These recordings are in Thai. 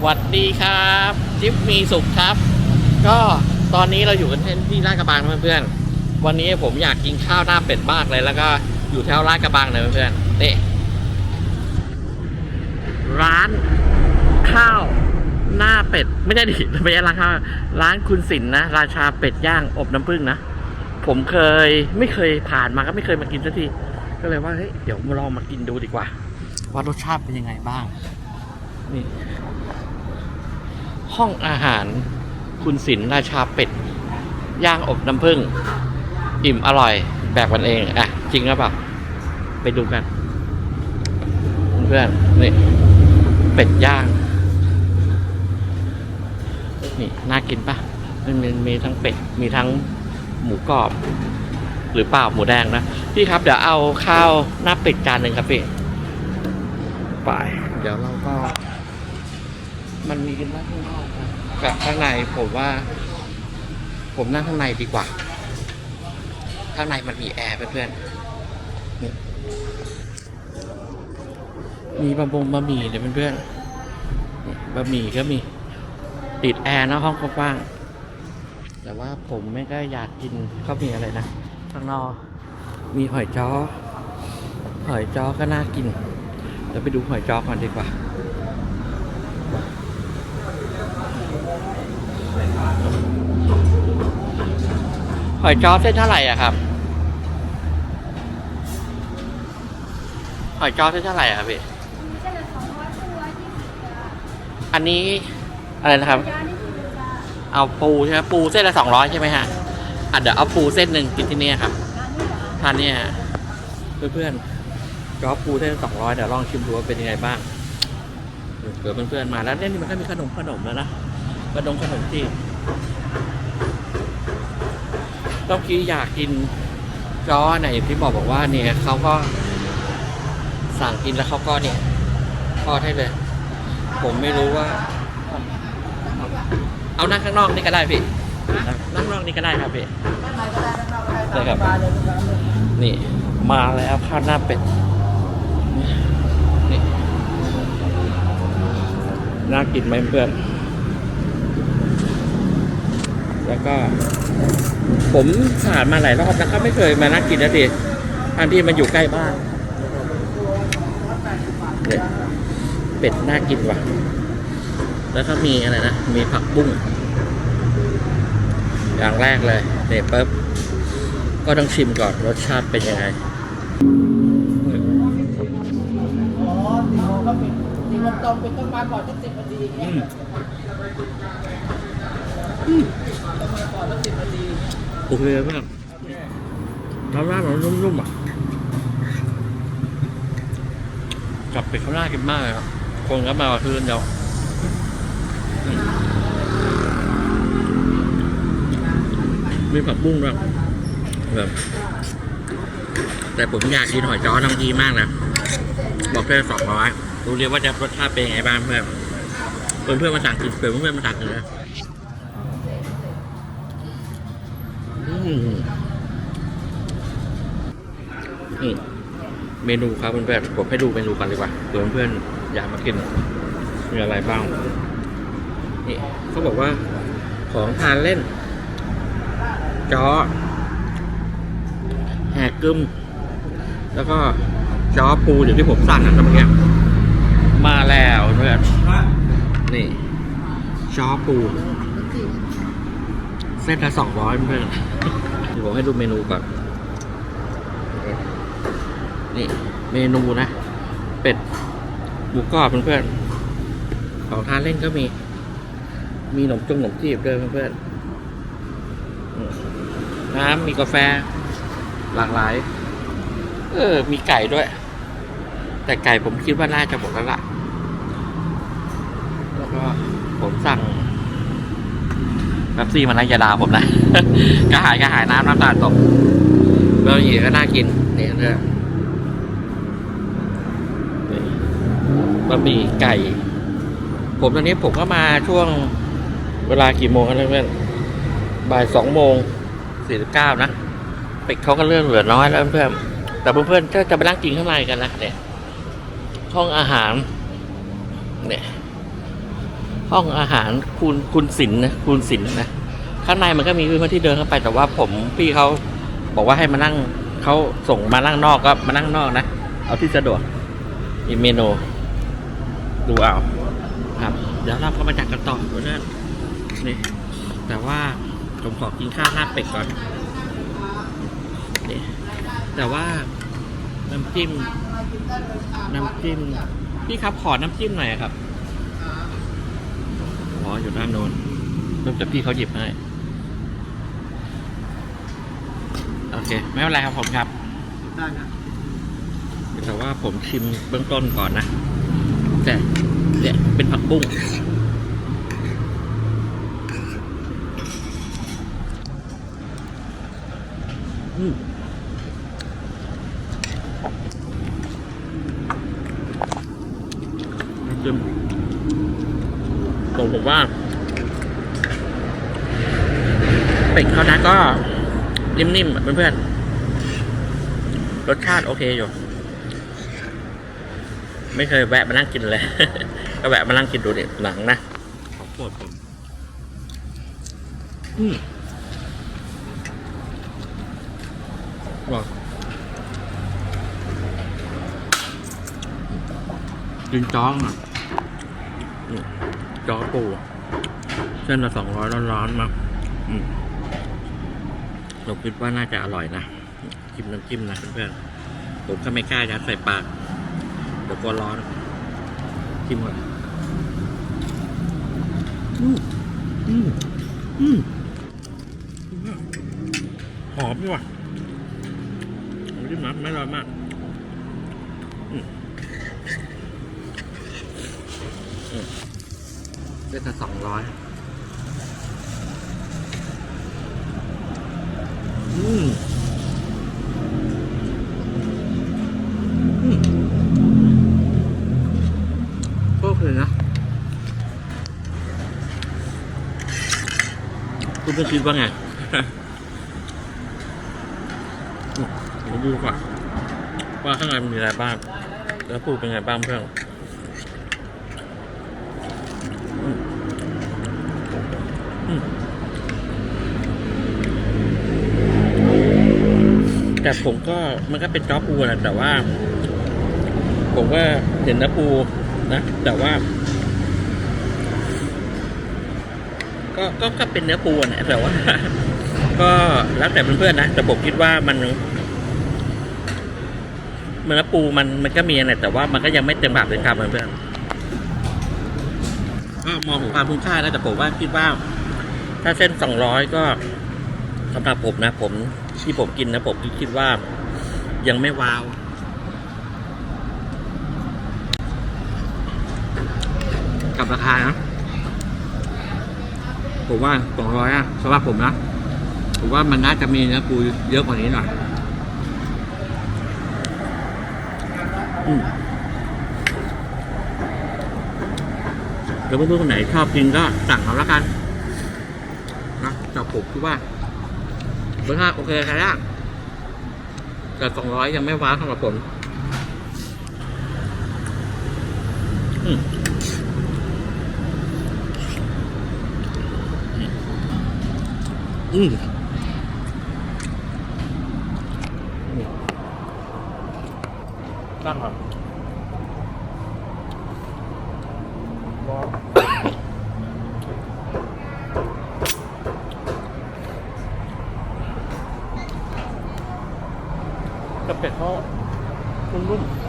หวัดดีครับ จิ๊บมีสุขครับ ก็ตอนนี้เราอยู่กันที่ลาดกระบังนเพื่อนๆวันนี้ผมอยากกินข้าวหน้าเป็ดมากเลย แล้วก็อยู่แถวลาดกระบังเลยเพื่อนๆนี่ร้านข้าวหน้าเป็ด ไม่ใช่ดิไม่ใช่ร้านข้าวร้านคุณสินนะ ราชาเป็ดย่างอบน้ำผึ้งนะ ผมเคยไม่เคยผ่านมาก็ไม่เคยมากินสักทีก็เลยว่าเฮ้ยเดี๋ยวมาลองมากินดูดีกว่า ว่ารสชาติเป็นยังไงบ้าง นี่ ห้องอาหาร คุณศิลราชาเป็ด ย่างอบน้ำผึ้งอิ่มอร่อย แบบกันเอง อะ จริงหรือเปล่า ไปดูกัน เพื่อนนี่ เป็ดย่าง นี่น่ากินปะมันมีมีทั้งเป็ด มีทั้งหมูกรอบ หรือเปล่าหมูแดงนะ พี่ครับ เดี๋ยวเอาข้าวหน้าเป็ดจานหนึ่งครับพี่ไป เดี๋ยวเราก็ มันมีกันว่าข้างนอกน กับข้างในผมว่า ผมนั่งข้างในดีกว่า ข้างในมันมีแอร์เพื่อนๆนี่มีบะบงบะหมี่เลยเพื่อนๆบะหมี่ก็มีติดแอร์นะห้องกว้างๆแต่ว่าผมไม่ก็อยากกินเขาวมีอะไรนะข้างนอกมีหอยจ้อหอยจ้อก็น่ากินเดี๋ยวไปดูหอยจ้อก่อนดีกว่า หอยจ้อเส้นเท่าไหร่อะครับ หอยจ้อเส้นเท่าไหร่อะครับพี่เส้นละสองร้อยตัวยี่อันนี้อะไรนะครับ เอาปูใช่ไหมปูเส้นละสองร้อยใช่ไหมฮะอะเดี๋ยวเอาปูเส้นหนึ่งกินที่นี่ครับทานเนี่ยเพื่อนๆจ้อปูเส้นสองร้อยเดี๋ยวลองชิมดูว่าเป็นยังไงบ้างเผื่อเพื่อนๆมาแล้วเนี่ยนี่มันก็มีขนมขนมแล้วนะขนมขนมจีน ต้อกี้อยากกินจ้อไหนที่บอกบอกว่าเนี่ยเขาก็สั่งกินแล้วเขาก็เนี่ยทอดให้เลย ผมไม่รู้ว่า เอานั่งข้างนอกนี่ก็ได้พี่นั่งข้างนอกนี่ก็ได้ครับพี่ได้ครับ นี่ มาแล้วข้าวหน้าเป็ดนี่น่ากินไหมเพื่อน แล้วก็ ผมผ่านมาหลายรอบแล้วก็ไม่เคยมานั่งกินนะทีทางที่มันอยู่ใกล้บ้านเนี่ยเป็ดน่ากินว่ะ แล้วก็มีอะไรนะ มีผักบุ้ง อย่างแรกเลยเนี่ยปุ๊บ ก็ต้องชิมก่อนรสชาติเป็นยังไงอ๋องก็ปิดตีวงตรงปิดต้นม้ก่อนสักสิบนาทีเงี้ย โอเคมากน้ำราดมันนุ่มๆอะกลับไปข้างหน้ากินมากเลยครับคนก็มาคืนเดียวอืมมีผักบุ้งด้วยแบบแต่ผมอยากกินหอยจ้อทั้งทีมากนะ บอกเพื่อนสองร้อยรู้เรียกว่าจะรสชาติเป็นยังไงบ้างเพื่อนเพื่อนเพื่อนมาสั่งกินเพื่อนเพื่อนมาสั่งกันนะ เมนูครับเพื่อนๆผมให้ดูเมนูกันดีกว่าเผื่อเพื่อนๆอยากมากินมีอะไรบ้างนี่เขาบอกว่าของทานเล่นจอแหกกึมแล้วก็จอปูอย่างที่ผมสั่งนะเมื่อกี้มาแล้วเพื่อนนี่จอปู ส้นละสองร้อยเพื่อนเดี๋ยวผมให้ดูเมนูก่อน นี่เมนูนะ เป็ดหมูกรอบเพื่อนๆของทานเล่นก็มี มีขนมจงขนมจีบด้วยเพื่อนๆอืมน้ำมีกาแฟ หลากหลาย เออ มีไก่ด้วย แต่ไก่ผมคิดว่าน่าจะหมดแล้วล่ะ แล้วก็ผมสั่งแป๊บซี่มันน่าดาผมนะ กระหายกระหายน้ำน้ำตาลตกเบอร์อีก็น่ากินเนี่ยเรื่องนี่บะหมี่ไก่ ผมตอนนี้ผมก็มาช่วงเวลากี่โมงกันเพื่อนบ่ายสองโมงสี่สิบเก้านะเป็ดเขาก็เลื่อนเหลือน้อยแล้วเพื่อนแต่เพื่อนๆก็จะไปนั่งกินข้างในกันนะเนี่ยห้องอาหารเนี่ย ห้องอาหารคุณคุณศิลป์นะคุณศิลป์นะข้างในมันก็มีพื้นที่เดินเข้าไปแต่ว่าผมพี่เขาบอกว่าให้มานั่งเขาส่งมานั่งนอกก็มานั่งนอกนะ เอาที่สะดวกมีเมนู ดูเอาครับ เดี๋ยวเราก็มาจัดกันต่อเพื่อนนี่แต่ว่าผมขอกินข้าวหน้าเป็ดก่อนนี่แต่ว่าน้ำจิ้ม น้ำจิ้ม พี่ครับขอน้ำจิ้มหน่อยครับ อ๋ออยู่ด้านโน้นรูปแต่พี่เขาหยิบให้ โอเค ไม่เป็นไรครับผมครับได้นะแต่ว่าผมชิมเบื้องต้นก่อนนะ แต่เนี่ยเป็นผักบุ้งอืมน้ำจิ้ม ผมบอกว่าเป็ดเขานะก็นิ่มๆอะเพื่อนๆรสชาติโอเคอยู่ ไม่เคยแวะมานั่งกินเลย ก็แวะมานั่งกินดูเนี่ยหนังนะของโปรดผมอืมว้าวกินจ้องอะอืม จ้อปูเส้นละสองร้อยร้อนๆมาอืมคิดว่าน่าจะอร่อยนะจิ้มน้ำจิ้มนะเพื่อนๆผมก็ไม่กล้ายัดใส่ปากเดี๋ยวกลัวร้อนชิมก่อนอืมอืมอืมหอมดีว่ะผมจิ้มนะไม่ร้อนมากอืมอืม เส้นละสองร้อยอืมอืมก็คือนะคุณเพื่อนคิดว่าไงมาดูก่อนว่าข้างในมันมีอะไรบ้าง แล้วปูเป็นไงบ้างเพื่อนอืมอืม แต่ผมก็มันก็เป็นจ้อปูนะแต่ว่า ผมก็เห็นนะปูนะ แต่ว่า ก็ก็ก็เป็นเนื้อปูนะแต่ว่า ก็แล้วแต่เพื่อนๆนะแต่ผมคิดว่ามันเนื้อปูมันมันก็มีนะแต่ว่ามันก็ยังไม่เต็มปากเต็มคำเพื่อนๆก็มองถึงความคุ้มค่านะแต่ผมว่าคิดว่า ถ้าเส้นสองร้อยก็สำหรับผมนะผม ที่ผมกินนะผมคิดว่า ยังไม่ว้าว กับราคานะ ผมว่าสองร้อยอะสำหรับผมนะ ผมว่ามันน่าจะมีนื้อปูเยอะกว่านี้หน่อยอืมแล้วเพื่อนๆคนไหนชอบกินก็สั่งเอาละกันนะแต่ผมคิดว่า เบอร์ห้าโอเคใช้ได้แต่สองร้อยยังไม่ว้าสำหรับผมอืมอืมตั้งครับกระเป็ดเขานุ่มๆ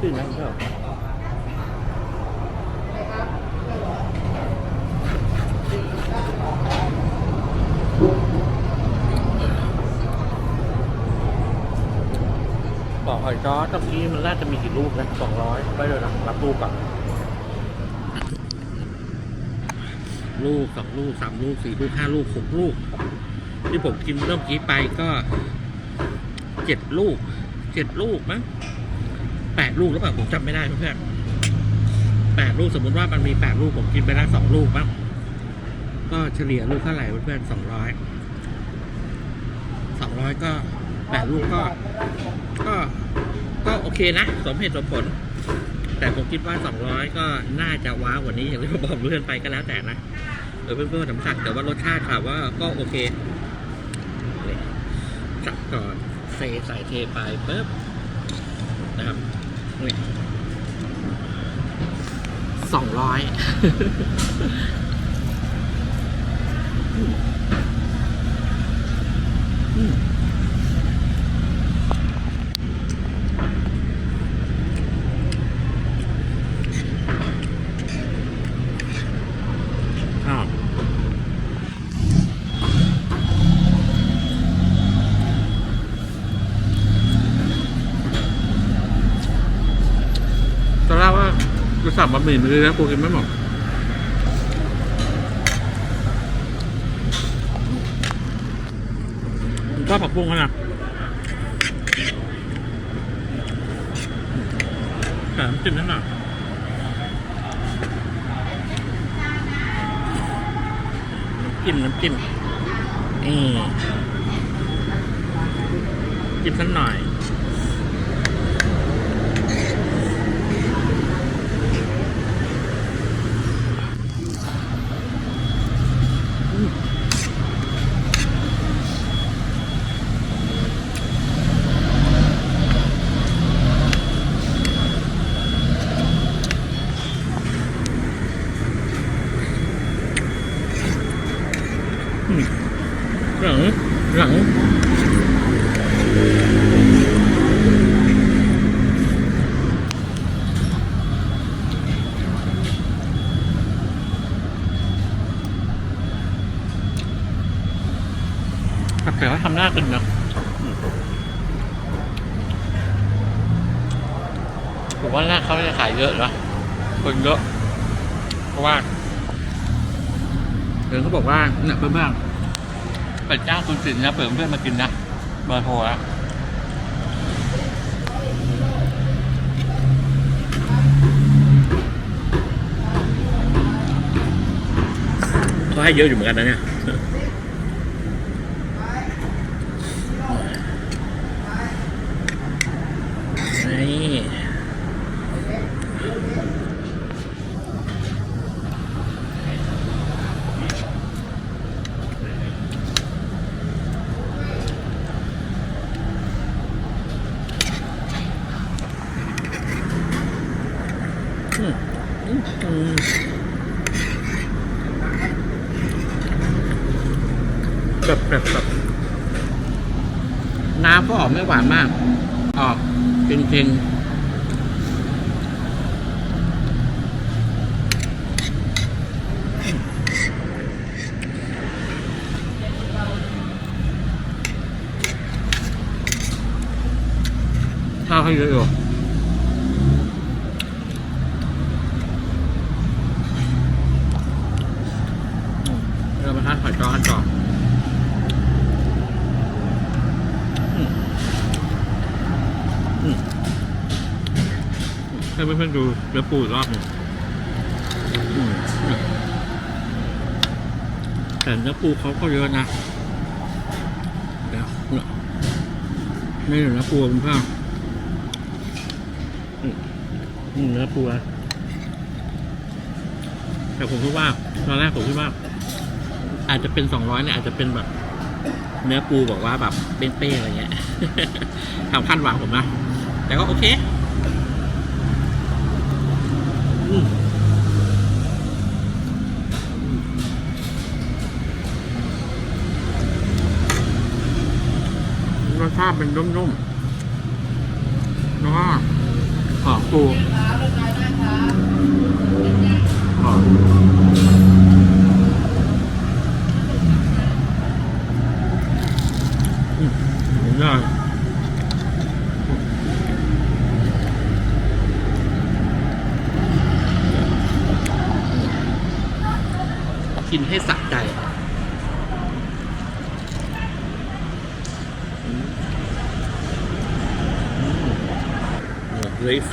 เราหอมกินน้นะเพื่อนบอกหอยจ้อตะกี้มันน่าจะมีกี่ลูกนะสองร้อยไปเลยนะรับลูกก่อนลูกสองลูกสามลูกสี่ลูกห้าลูกหกลูก ที่ผมกินเริ่มกี้ไปก็เจ็ดลูกเจ็ดลูกมั้ง แปดลูกหรือเปล่าผมจำไม่ได้เพื่อนแปดลูกสมมติว่ามันมีแปดลูกผมกินไปได้สองลูกมั้งก็เฉลี่ยลูกเท่าไหร่เพื่อนสองร้อยสองร้อยก็แปดลูกก็ ก็ก็โอเคนะ สมเหตุสมผล แต่ผมคิดว่า200ก็น่าจะว้าวกว่านี้อย่างที่ผมบอกเพื่อนไปก็แล้วแต่นะเออเพื่อนๆสำคัญแต่ว่ารสชาติค่ะว่าก็โอเคจับก่อนเซใส่เทไปปุ๊บนะครับ สองร้อยอืมาวตอนแรกว่าจะ สั่งบะหมี่มาเลยนะกูกินไม่หมดผมชอบผักบุ้งเขานะแต่น้ำจิ้มนั่นน่ะจิ้มน้ำจิ้มนี่จิ้มสักหน่อย หลังหลัง ผัดเผ็ดเขาทำหน้ากินนะผมว่าหน้าเขาจะขายเยอะนะคนเยอะเพราะว่าเดี๋ยวเขาบอกว่าเนี่ยเพื่อนๆเป็ดย่างคุณสินนะเปิดเพื่อนมากินนะเบอร์โทรอะเขาให้เยอะอยู่เหมือนกันนะเนี่ย นี่แบบแบบแบบน้ำก็ออกไม่หวานมาก เค็งๆข้าวให้เยอะอยู่เรามาทานหอยจ้อกันต่ออืมอืม ให้เพื่อนๆดูเนื้อปูอีกรอบหนึ่งแต่เนื้อปูเขาก็เยอะนะเดี๋ยวนี่เนื้อปูคุณพ่อเนื้อปูแต่ผมคิดว่าตอนแรกผมคิดว่า อาจจะเป็นสองร้อยเนี่ยอาจจะเป็นแบบ เนื้อปูบอกว่าแบบเป้งๆอะไรเงี้ยทำขั้นหวังผมนะ แต่ก็โอเคอืมรสชา ติเป็นนุ่มๆแล้วก็หอมปูหอม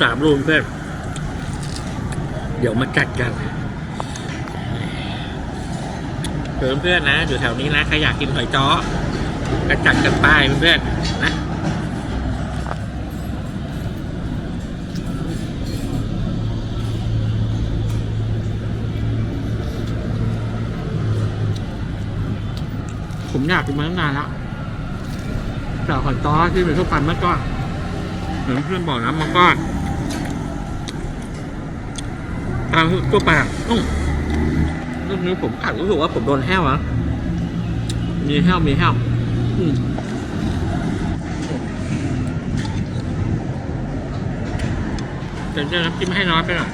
สามรูมเพื่อน เดี๋ยวมาจัดกันเพื่อนเพื่อนนะ อยู่แถวนี้นะ ใครอยากกินหอยจ้อก็จัดกันป้ายเพื่อนนะผมอยากกินมาตั้งนานแล้วแต่หอยจ้อที่เป็นทุกปันเมื่อก่อนเหมือนเพื่อนบอกนะเมื่อก่อนาทั่วไปอะเรื่องนี้ผมกัดรู้สึกว่าผมโดนแห้วอะมีแห้วมีแห้วอืมแต่เจะน้ำจิ้มให้น้อยไปหน่อย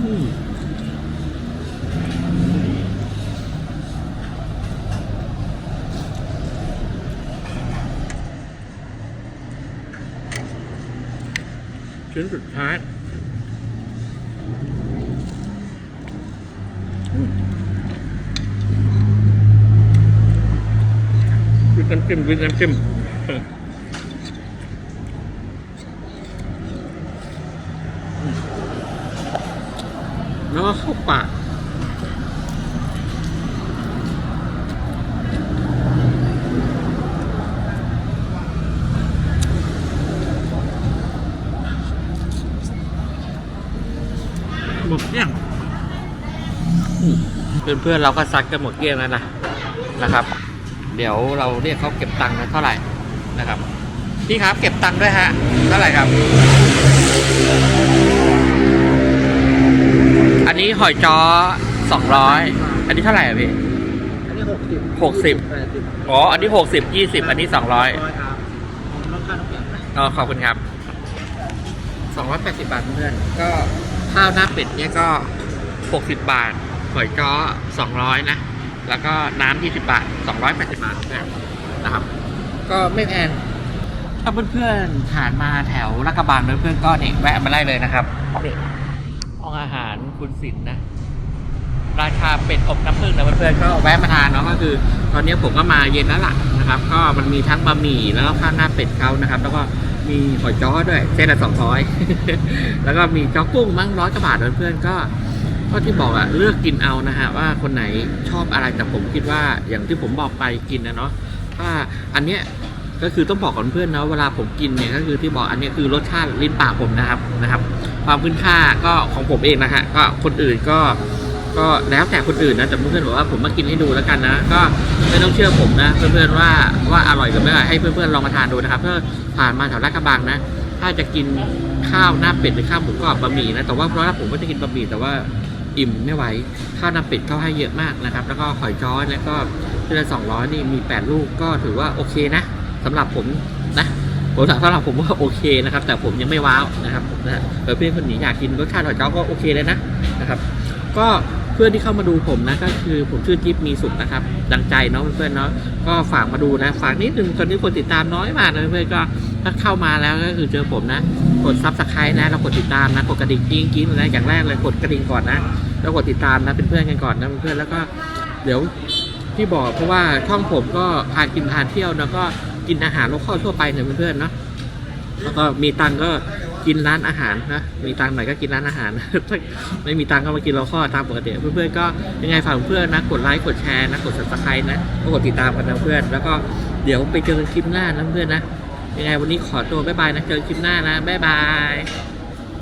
อืมชิ้นสุดท้ายอืมวิด น้ำจิ้มวิดน้ำจิ้มเอออืมแล้วก็เข้าปากหมดเกลี้ยงเพื่อนๆเราก็ซักกันหมดเกลี้ยงแล้วนะนะครับ เดี๋ยวเราเรียกเขาเก็บตังค์นะเท่าไหร่นะครับพี่ครับเก็บตังค์ด้วยฮะเท่าไหร่ครับ อันนี้หอยจ้อสองร้อยอันนี้เท่าไหร่อะพี่อันนี้หกสิบหกสิบแปดสิบอ๋ออันนี้หกสิบยี่สิบอันนี้สองร้อยร้อยครับผมลดค่าน้ำแข็งนะอ๋อขอบคุณครับสองร้อยแปดสิบบาทเพื่อนก็ข้าวหน้าเป็ดเนี่ยก็หกสิบบาทหอยจ้อสองร้อยนะ แล้วก็น้ำยี่สิบบาทสองร้อยแปดสิบบาทเพื่อนนะครับ ก็ไม่แพง ถ้าเพื่อนๆผ่านมาแถวลาดกระบังเพื่อนๆก็เนี่ยแวะมาได้เลยนะครับนี่ห้องอาหารคุณสินนะ ราชาเป็ดอบน้ำผึ้งนะเพื่อนๆก็แวะมาทานเนาะก็คือ ตอนนี้ผมก็มาเย็นแล้วล่ะนะครับ ก็มันมีทั้งบะหมี่แล้วก็ข้าวหน้าเป็ดเขานะครับ แล้วก็มีหอยจ้อด้วยเส้นละสองร้อยแล้วก็มีจ้อกุ้งมั้งร้อยกว่าบาทเพื่อนๆก็ ก็ที่บอกอะเลือกกินเอานะฮะว่าคนไหนชอบอะไรแต่ผมคิดว่าอย่างที่ผมบอกไปกินนะเนาะถ้าอันเนี้ยก็คือต้องบอกกับเพื่อนนะเวลาผมกินเนี่ยก็คือที่บอกอันนี้คือรสชาติลิ้นปากผมนะครับนะครับ ความคุณค่าก็ของผมเองนะฮะก็คนอื่นก็ก็แล้วแต่คนอื่นนะแต่เพื่อนๆบอกว่าผมมากินให้ดูแล้วกันนะ ก็ไม่ต้องเชื่อผมนะ เพื่อนๆว่าว่าอร่อยหรือไม่อร่อยให้เพื่อนๆลองมาทานดูนะครับถ้าผ่านมาแถวลาดกระบังนะ ถ้าจะกินข้าวหน้าเป็ดหรือข้าวหมูกรอบบะหมี่นะแต่ว่าเพราะว่าผมก็จะกินบะหมี่แต่ว่า อิ่มไม่ไหวข้าวน้าเป็ดเขาให้เยอะมากนะครับ แล้วก็หอยจ้อแล้วก็ทีละสองร้อยนี่มีแปดลูกก็ถือว่าโอเคนะสำหรับผมนะผมสำหรับผมว่าโอเคนะครับ แต่ผมยังไม่ว้าวนะครับนะเพื่อนคนนี้อยากกินรสชาติหอยจ้อก็โอเคเลยนะนะครับ ก็เพื่อนที่เข้ามาดูผมนะก็คือผมชื่อจิ๊บมีสุขนะครับดังใจเนาะเพื่อนเนาะก็ฝากมาดูนะ ฝากนิดนึงตอนนี้คนติดตามน้อยมากนะเพื่อนก็ถ้าเข้ามาแล้วก็คือเจอผมนะ กดซับสไครต์นะแล้วกดติดตามนะ กดกระดิ่งกิ้งกิ้งนะอย่างแรกเลยกดกระดิ่งก่อนนะ แล้วกดติดตามนะเป็นเพื่อนกันก่อนนะเพื่อนๆแล้วก็เดี๋ยวที่บอกเพราะว่าช่องผมก็พากินพาเที่ยวแล้วก็กินอาหารโลคอลทั่วไปเนี่ยเพื่อนๆเนาะแล้วก็มีตังก็กินร้านอาหารนะมีตังค์หน่อยก็กินร้านอาหารถ้าไม่มีตังก็มากินโลคอลตามปกติเพื่อนๆก็ยังไงฝากเพื่อนนะกดไลค์กดแชร์นะกด subscribe นะก็กดติดตามกันนะเพื่อนแล้วก็เดี๋ยวไปเจอกันคลิปหน้านะเพื่อนนะ ยังไงวันนี้ขอตัวบ๊ายบายนะ เจอกันคลิปหน้านะบ๊ายบาย